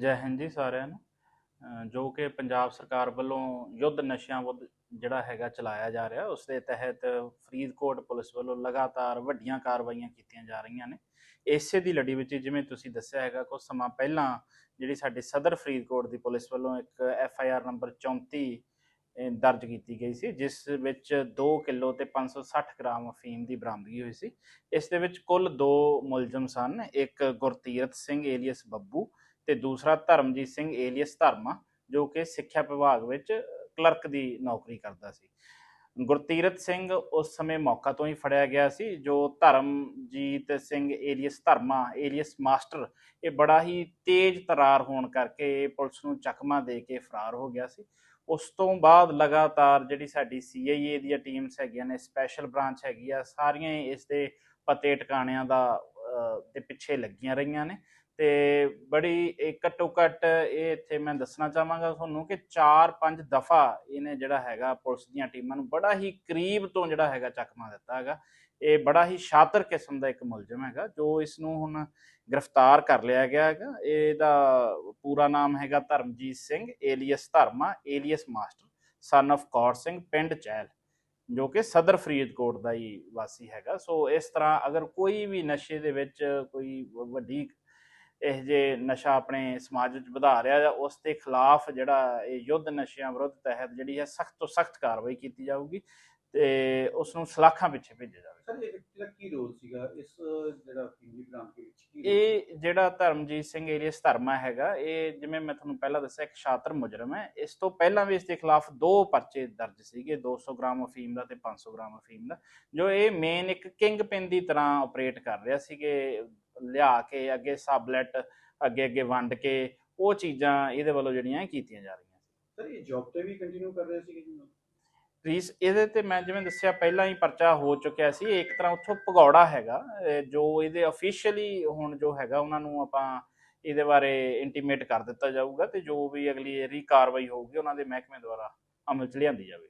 ਜੈ ਹਿੰਦ ਜੀ ਸਾਰਿਆਂ ਨੂੰ। ਜੋ ਕਿ ਪੰਜਾਬ ਸਰਕਾਰ ਵੱਲੋਂ ਯੁੱਧ ਨਸ਼ਿਆਂ ਵਿਰੁੱਧ ਜਿਹੜਾ ਹੈਗਾ ਚਲਾਇਆ ਜਾ ਰਿਹਾ, ਉਸ ਦੇ ਤਹਿਤ ਫਰੀਦਕੋਟ ਪੁਲਿਸ ਵੱਲੋਂ ਲਗਾਤਾਰ ਵੱਡੀਆਂ ਕਾਰਵਾਈਆਂ ਕੀਤੀਆਂ ਜਾ ਰਹੀਆਂ ਨੇ। ਇਸੇ ਦੀ ਲੜੀ ਵਿੱਚ ਜਿਵੇਂ ਤੁਸੀਂ ਦੱਸਿਆ ਹੈਗਾ ਕੁਝ ਸਮਾਂ ਪਹਿਲਾਂ ਜਿਹੜੀ ਸਾਡੇ ਸਦਰ ਫਰੀਦਕੋਟ ਦੀ ਪੁਲਿਸ ਵੱਲੋਂ ਇੱਕ ਐਫ ਆਈ ਆਰ ਨੰਬਰ 34 ਦਰਜ ਕੀਤੀ ਗਈ ਸੀ, ਜਿਸ ਵਿੱਚ 2 ਕਿਲੋ ਤੇ 560 ਗ੍ਰਾਮ ਅਫੀਮ ਦੀ ਬਰਾਮਦਗੀ ਹੋਈ ਸੀ। ਇਸ ਦੇ ਵਿੱਚ ਕੁੱਲ ਦੋ ਮੁਲਜ਼ਮ ਸਨ, ਇੱਕ ਗੁਰਤੀਰਤ ਸਿੰਘ ਏਲੀਅਸ ਬੱਬੂ ਤੇ ਦੂਸਰਾ ਧਰਮਜੀਤ ਸਿੰਘ ਏਲੀਅਸ ਧਰਮਾ, ਜੋ ਕਿ ਸਿੱਖਿਆ ਵਿਭਾਗ ਵਿੱਚ ਕਲਰਕ ਦੀ ਨੌਕਰੀ ਕਰਦਾ ਸੀ। ਗੁਰਤੀਰਤ ਸਿੰਘ ਉਸ ਸਮੇਂ ਮੌਕਾ ਤੋਂ ਹੀ ਫੜਿਆ ਗਿਆ ਸੀ, ਜੋ Dharamjit Singh alias Dharma, alias master, ਇਹ ਬੜਾ ਹੀ ਤੇਜ਼ ਤਰਾਰ ਹੋਣ ਕਰਕੇ ਇਹ ਪੁਲਿਸ ਨੂੰ ਚਕਮਾ ਦੇ ਕੇ ਫਰਾਰ ਹੋ ਗਿਆ ਸੀ। ਉਸ ਤੋਂ ਬਾਅਦ ਲਗਾਤਾਰ ਜਿਹੜੀ ਸਾਡੀ ਸੀਆਈਏ ਦੀਆਂ ਟੀਮਸ ਹੈਗੀਆਂ ਨੇ, ਸਪੈਸ਼ਲ ਬ੍ਰਾਂਚ ਹੈਗੀ ਆ, ਸਾਰੀਆਂ ਹੀ ਇਸ ਦੇ ਪਤੇ ਟਿਕਾਣਿਆਂ ਦਾ ਦੇ ਪਿੱਛੇ ਲੱਗੀਆਂ ਰਹੀਆਂ ਨੇ। ਤੇ ਬੜੀ, ਇਹ ਘੱਟੋ ਘੱਟ ਇਹ ਇੱਥੇ ਮੈਂ ਦੱਸਣਾ ਚਾਹਾਂਗਾ ਤੁਹਾਨੂੰ ਕਿ 4-5 ਦਫਾ ਇਹਨੇ ਜਿਹੜਾ ਹੈਗਾ ਪੁਲਿਸ ਦੀਆਂ ਟੀਮਾਂ ਨੂੰ ਬੜਾ ਹੀ ਕਰੀਬ ਤੋਂ ਜਿਹੜਾ ਹੈਗਾ ਚੱਕਮਾ ਦਿੱਤਾ ਹੈਗਾ। ਇਹ ਬੜਾ ਹੀ ਸ਼ਾਤਰ ਕਿਸਮ ਦਾ ਇੱਕ ਮੁਲਜ਼ਮ ਹੈਗਾ, ਜੋ ਇਸ ਨੂੰ ਹੁਣ ਗ੍ਰਿਫਤਾਰ ਕਰ ਲਿਆ ਗਿਆ ਹੈਗਾ। ਇਹਦਾ ਪੂਰਾ ਨਾਮ ਹੈਗਾ Dharamjit Singh, alias Dharma, alias master son of Kaur Singh, ਪਿੰਡ ਚਹਿਲ ਜੋ ਕਿ ਸਦਰ ਫਰੀਦਕੋਟ ਦਾ ਹੀ ਵਾਸੀ ਹੈਗਾ। ਸੋ ਇਸ ਤਰ੍ਹਾਂ ਅਗਰ ਕੋਈ ਵੀ ਨਸ਼ੇ ਦੇ ਵਿੱਚ ਕੋਈ ਵੱਡੀ ਇਹ ਜੇ ਨਸ਼ਾ ਆਪਣੇ ਸਮਾਜ ਵਿੱਚ ਵਧਾ ਰਿਹਾ ਹੈ ਉਸ ਦੇ ਖਿਲਾਫ ਜਿਹੜਾ ਇਹ ਯੁੱਧ ਨਸ਼ਿਆਂ ਵਿਰੁੱਧ ਤਹਿਤ ਜਿਹੜੀ ਹੈ ਸਖਤ ਤੋਂ ਸਖਤ ਕਾਰਵਾਈ ਕੀਤੀ ਜਾਊਗੀ ਤੇ ਉਸ ਨੂੰ ਸਲਾਖਾਂ ਪਿੱਛੇ ਭੇਜਿਆ ਜਾਵੇਗਾ। ਸਰ ਇਹ ਵਿਅਕਤੀ ਦਾ ਕੀ ਰੋਲ ਸੀਗਾ? ਇਸ ਜਿਹੜਾ ਫਿੰਗਲੀ ਬ੍ਰਾਂਚ ਦੇ ਵਿੱਚ ਇਹ ਜਿਹੜਾ ਧਰਮਜੀਤ ਸਿੰਘ ਏਲੀਅਸ ਧਰਮਾ ਹੈਗਾ ਇਹ ਜਿਵੇਂ ਮੈਂ ਤੁਹਾਨੂੰ ਪਹਿਲਾਂ ਦੱਸਿਆ ਇੱਕ ਸ਼ਾਤਰ ਮੁਜਰਮ ਹੈ। ਇਸ ਤੋਂ ਪਹਿਲਾਂ ਵੀ ਇਸ ਦੇ ਖਿਲਾਫ ਦੋ ਪਰਚੇ ਦਰਜ ਸੀਗੇ 200 ਗ੍ਰਾਮ ਅਫੀਮ ਦਾ ਤੇ 500 ਗ੍ਰਾਮ ਅਫੀਮ ਦਾ ਜੋ ਇਹ ਮੇਨ ਇੱਕ ਕਿੰਗ ਪਿਨ ਦੀ ਤਰ੍ਹਾਂ ਆਪਰੇਟ ਕਰ ਰਿਹਾ ਸੀਗੇ ਲਿਆ ਕੇ ਅੱਗੇ ਸਾਬਲੈਟ ਅੱਗੇ ਅੱਗੇ ਵੰਡ ਕੇ ਉਹ ਚੀਜ਼ਾਂ ਇਹਦੇ ਵੱਲੋਂ ਜਿਹੜੀਆਂ ਕੀਤੀਆਂ ਜਾ ਰਹੀਆਂ ਸਰ ਇਹ ਜੌਬ ਤੇ ਵੀ ਕੰਟੀਨਿਊ ਕਰ ਰਹੇ ਸੀਗੇ ਜੀ ਰੀਸ ਇਹਦੇ ਤੇ ਮੈਂ ਜਿਵੇਂ ਦੱਸਿਆ ਪਹਿਲਾਂ ਹੀ ਪਰਚਾ ਹੋ ਚੁੱਕਿਆ ਸੀ। ਇੱਕ ਤਰ੍ਹਾਂ ਉੱਥੋਂ ਭਗੌੜਾ ਹੈਗਾ ਜੋ ਇਹਦੇ ਅਫੀਸ਼ੀਅਲੀ ਹੁਣ ਜੋ ਹੈਗਾ ਉਹਨਾਂ ਨੂੰ ਆਪਾਂ ਇਹਦੇ ਬਾਰੇ ਇੰਟੀਮੇਟ ਕਰ ਦਿੱਤਾ ਜਾਊਗਾ ਤੇ ਜੋ ਵੀ ਅਗਲੀ ਇਹਦੀ ਕਾਰਵਾਈ ਹੋਊਗੀ ਉਹਨਾਂ ਦੇ ਮਹਿਕਮੇ ਦੁਆਰਾ ਅਮਲ ਚ ਲਿਆਂਦੀ ਜਾਵੇ।